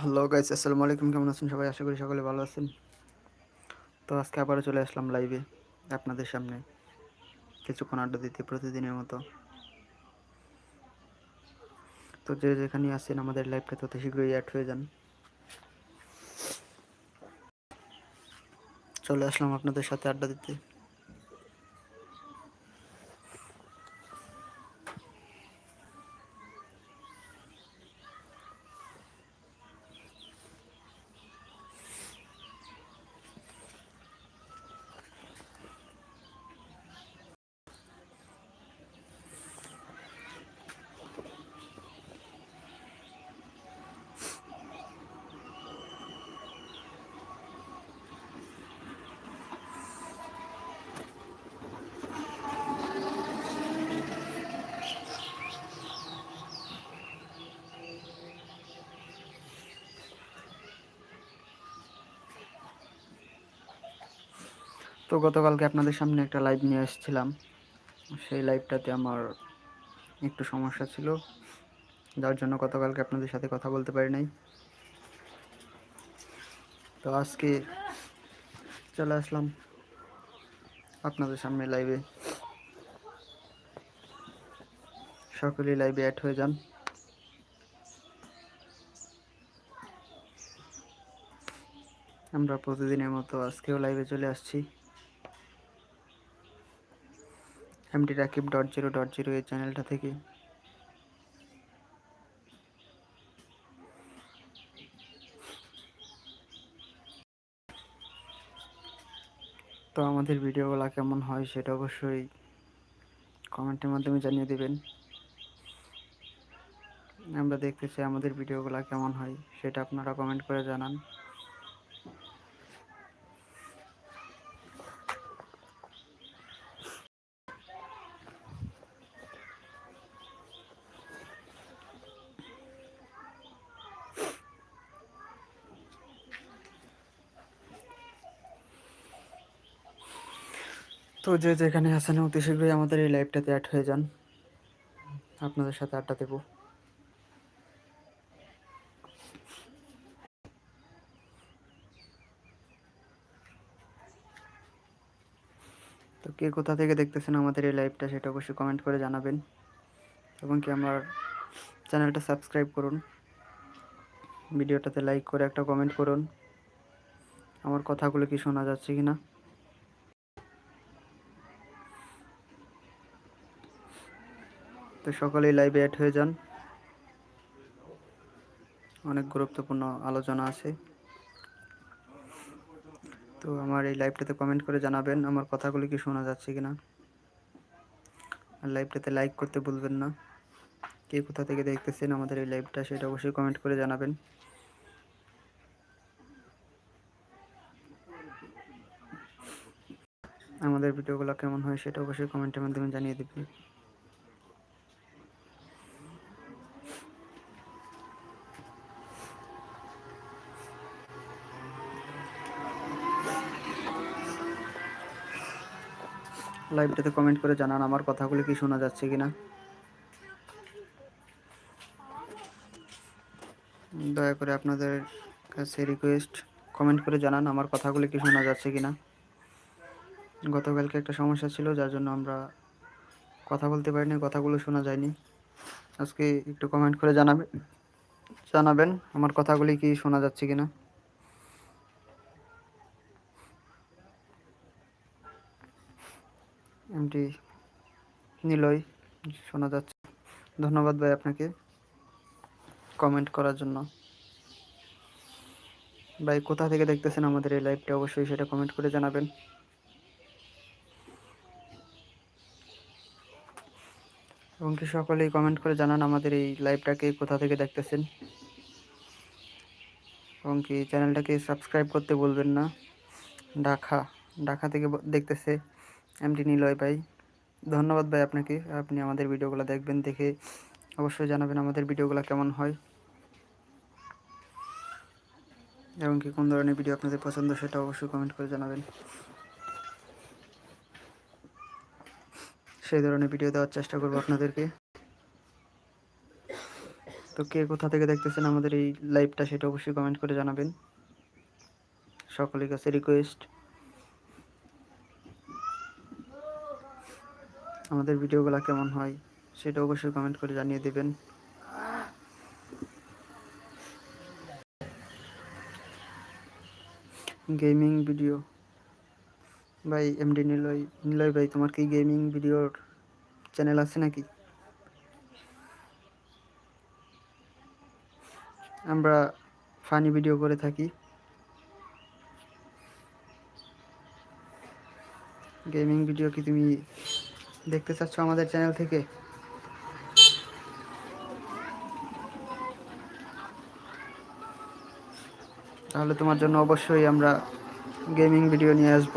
Hello guys আসসালামু আলাইকুম। কেমন আছেন সবাই? আশা করি সকলে ভালো আছেন। তো আজকে আবারও চলে আসলাম লাইভে আপনাদের সামনে। কিছুক্ষণ আড্ডা দিতে, প্রতিদিনের মতো। তো যে যেখানে আছেন আমাদের লাইভটা তত শীঘ্রই অ্যাড হয়ে যান। চলে আসলাম আপনাদের সাথে আড্ডা দিতে। তো গতকালকে আপনাদের সামনে একটা লাইভ নিয়ে এসেছিলাম সেই লাইভটাতে আমার একটু সমস্যা ছিল, যার জন্য গতকালকে আপনাদের সাথে কথা বলতে পারি নাই। তো আজকে চলে আসলাম আপনাদের সামনে লাইভে সকলেই লাইভে অ্যাড হয়ে যান। আমরা প্রতিদিনের মতো আজকেও লাইভে চলে আসছি। MT Rakib dot zero dot zero এই চ্যানেলটা থেকে। তো আমাদের ভিডিওগুলো কেমন হয় সেটা অবশ্যই কমেন্টের মাধ্যমে জানিয়ে দেবেন। আমরা দেখতে চাই আমাদের ভিডিওগুলো কেমন হয় সেটা আপনারা কমেন্ট করে জানান। তো যে যেখানে আছেন, অতি শীঘ্রই আমাদের এই লাইভটাতে অ্যাড হয়ে যান। আপনাদের সাথে আড্ডা দেবো। তো কে কোথা থেকে দেখতেছেন আমাদের এই লাইভটা সেটা অবশ্যই কমেন্ট করে জানাবেন। এবং কি আমার চ্যানেলটা সাবস্ক্রাইব করুন। ভিডিওটাতে লাইক করে একটা কমেন্ট করুন। আমার কথাগুলো কি শোনা যাচ্ছে কি না তো সকলেই লাইভে অ্যাড হয়ে যান। অনেক গুরুত্বপূর্ণ আলোচনা আছে। তো আমার এই লাইভটাতে কমেন্ট করে জানাবেন আমার কথাগুলি কি শোনা যাচ্ছে কিনা। আর লাইভটাতে লাইক করতে ভুলবেন না। কে কোথা থেকে দেখতেছেন আমাদের এই লাইভটা সেটা অবশ্যই কমেন্ট করে জানাবেন। আমাদের ভিডিওগুলো কেমন হয় সেটা অবশ্যই কমেন্টের মাধ্যমে জানিয়ে দেবেন। লাইভটাতে কমেন্ট করে জানান আমার কথাগুলো কি শোনা যাচ্ছে কিনা। দয়া করে আপনাদের কাছে রিকোয়েস্ট কমেন্ট করে জানান আমার কথাগুলো কি শোনা যাচ্ছে কিনা। গতকালকে একটা সমস্যা ছিল, যার জন্য আমরা কথা বলতে পারিনি, কথাগুলো শোনা যায়নি। আজকে একটু কমেন্ট করে জানাবেন জানাবেন আমার কথাগুলি কি শোনা যাচ্ছে কিনা। এমটি নিলয় শোনা যাচ্ছে। ধন্যবাদ ভাই আপনাকে কমেন্ট করার জন্য। ভাই, কোথা থেকে দেখতেছেন আমাদের এই লাইভটা অবশ্যই সেটা কমেন্ট করে জানাবেন। এবং কি সকলেই কমেন্ট করে জানান আমাদের এই লাইভটাকে কোথা থেকে দেখতেছেন। এবং কি চ্যানেলটাকে সাবস্ক্রাইব করতে বলবেন না। ঢাকা ঢাকা থেকে দেখতেছে। এমটি নিলয় ভাই, ধন্যবাদ ভাই আপনাকে। আপনি আমাদের ভিডিওগুলো দেখবেন, দেখে অবশ্যই জানাবেন আমাদের ভিডিওগুলো কেমন হয় এবং কি কোন ধরনের ভিডিও আপনাদের পছন্দ সেটা অবশ্যই কমেন্ট করে জানাবেন। সেই ধরনের ভিডিও দেওয়ার চেষ্টা করব আপনাদেরকে। তো কে কোথা থেকে দেখতেছেন আমাদের এই লাইভটা সেটা অবশ্যই কমেন্ট করে জানাবেন। সকলের কাছে রিকোয়েস্ট আমাদের ভিডিওগুলো কেমন হয়, সেটা অবশ্যই কমেন্ট করে জানিয়ে দেবেন। গেমিং ভিডিও ভাই এমডি নিলয় নিলয় ভাই, তোমার কি গেমিং ভিডিওর চ্যানেল আছে নাকি? আমরা ফানি ভিডিও করে থাকি। গেমিং ভিডিও কি তুমি দেখতে চাচ্ছ আমাদের চ্যানেল থেকে? তাহলে তোমার জন্য অবশ্যই আমরা গেমিং ভিডিও নিয়ে আসব।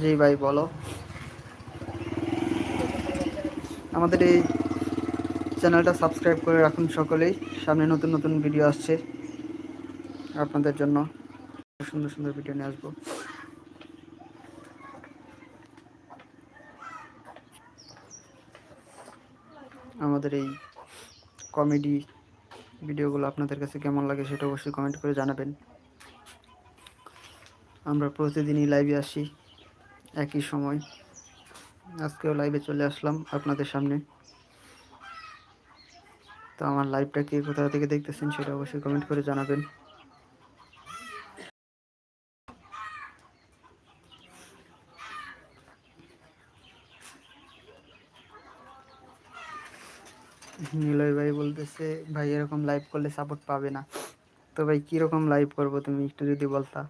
জি ভাই, বলো। আমাদের এই চ্যানেলটা সাবস্ক্রাইব করে রাখুন সকলেই। সামনে নতুন নতুন ভিডিও আসছে। আপনাদের জন্য সুন্দর সুন্দর ভিডিও নিয়ে আসব। আমাদের এই কমেডি ভিডিওগুলো আপনাদের কাছে কেমন লাগে সেটা অবশ্যই কমেন্ট করে জানাবেন। আমরা প্রতিদিনই লাইভে আসি, একই সময়। আজকেও লাইভে চলে আসলাম আপনাদের সামনে। তো আমার লাইভটা কে কোথা থেকে দেখতেছেন সেটা অবশ্যই কমেন্ট করে জানাবেন। নিলয় ভাই বলতেছে, ভাই, এরকম লাইভ করলে সাপোর্ট পাবে না। তো ভাই, কীরকম লাইভ করব তুমি একটু যদি বলতা?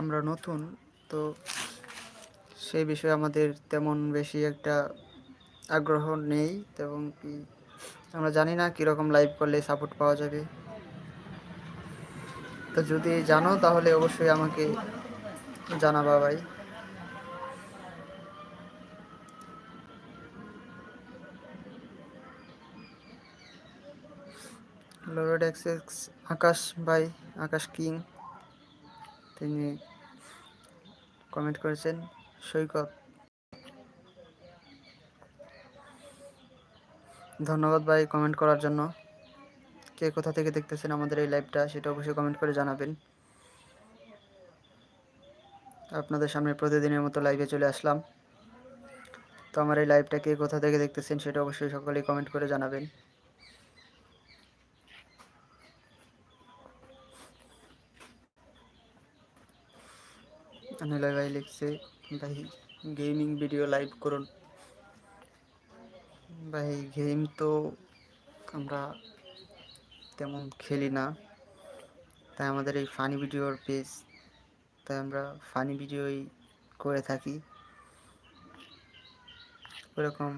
আমরা নতুন, তো সেই বিষয়ে আমাদের তেমন বেশি একটা আগ্রহ নেই এবং কি, আমরা জানি না কীরকম লাইভ করলে সাপোর্ট পাওয়া যাবে। তো যদি জানো তাহলে অবশ্যই আমাকে জানাবা ভাই। লোড এক্সেস আকাশ ভাই, আকাশ কিং, তিনি কমেন্ট করেছেন, সৈকত। ধন্যবাদ ভাই কমেন্ট করার জন্য। কে কোথা থেকে দেখতেছেন আমাদের এই লাইভটা সেটা অবশ্যই কমেন্ট করে জানাবেন। আপনাদের সামনে প্রতিদিনের মতো লাইভে চলে আসলাম। তো আমার এই লাইভটা কে কোথা থেকে দেখতেছেন সেটা অবশ্যই সকলেই কমেন্ট করে জানাবেন। নিলয় ভাই লিখছে, ভাই গেমিং ভিডিও লাইভ করুন। ভাই গেম তো আমরা তেমন খেলি না। তাই আমাদের এই ফানি ভিডিওর পেজ তাই আমরা ফানি ভিডিওই করে থাকি। ওরকম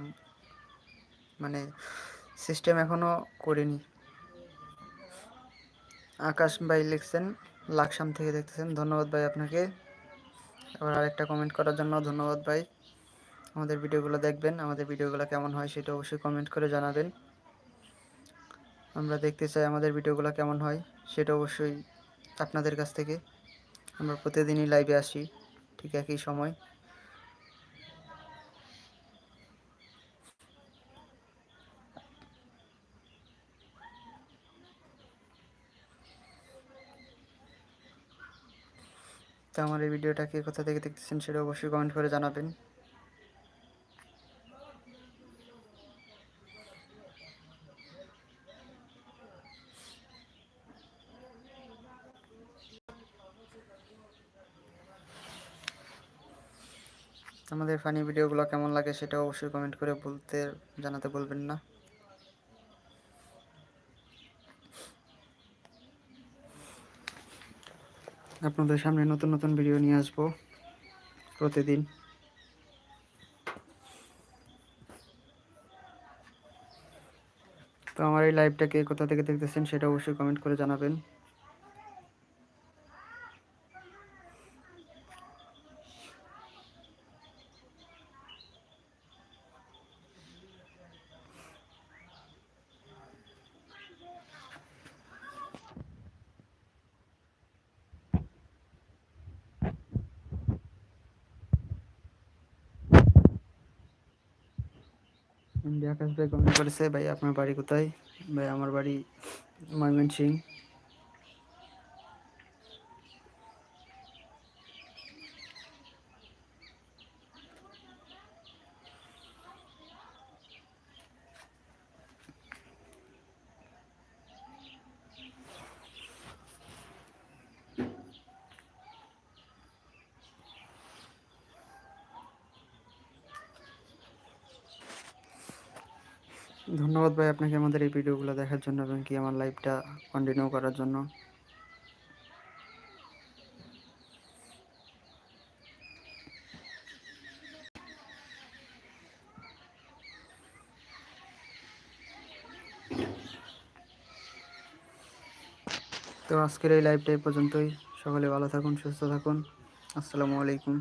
মানে সিস্টেম এখনও করিনি। আকাশ ভাই লিখছেন, লাকসাম থেকে দেখতেছেন। ধন্যবাদ ভাই আপনাকে। আবার আরেকটা কমেন্ট করার জন্য ধন্যবাদ ভাই। আমাদের ভিডিওগুলো দেখবেন, আমাদের ভিডিওগুলো কেমন হয় সেটা অবশ্যই কমেন্ট করে জানাবেন। আমরা দেখতে চাই আমাদের ভিডিওগুলো কেমন হয়, সেটা অবশ্যই আপনাদের কাছ থেকে। আমরা প্রতিদিনই লাইভে আসি, ঠিক একই সময়। তো আমার এই ভিডিওটাকে কোথা থেকে দেখতেছেন সেটা অবশ্যই কমেন্ট করে জানাবেন। আমাদের ফানি ভিডিওগুলো কেমন লাগে সেটা অবশ্যই কমেন্ট করে বলতে, জানাতে বলবেন না। আপনাদের সামনে নতুন নতুন ভিডিও নিয়ে আসব প্রতিদিন। তো আমার এই লাইভটাকে কোথা থেকে দেখতেছেন সেটা অবশ্যই কমেন্ট করে জানাবেন। এমডি আকাশ ভাই কমেন্ট করেছে। ভাই আপনার বাড়ি কোথায়? ভাই আমার বাড়ি ময়মনসিং ধন্যবাদ ভাই আপনাকে আমাদের এই ভিডিওগুলো দেখার জন্য এবং কি আমার লাইভটা কন্টিনিউ করার জন্য। তো আজকের এই লাইভটা এই পর্যন্তই। সকলে ভালো থাকুন, সুস্থ থাকুন। আসসালামু আলাইকুম।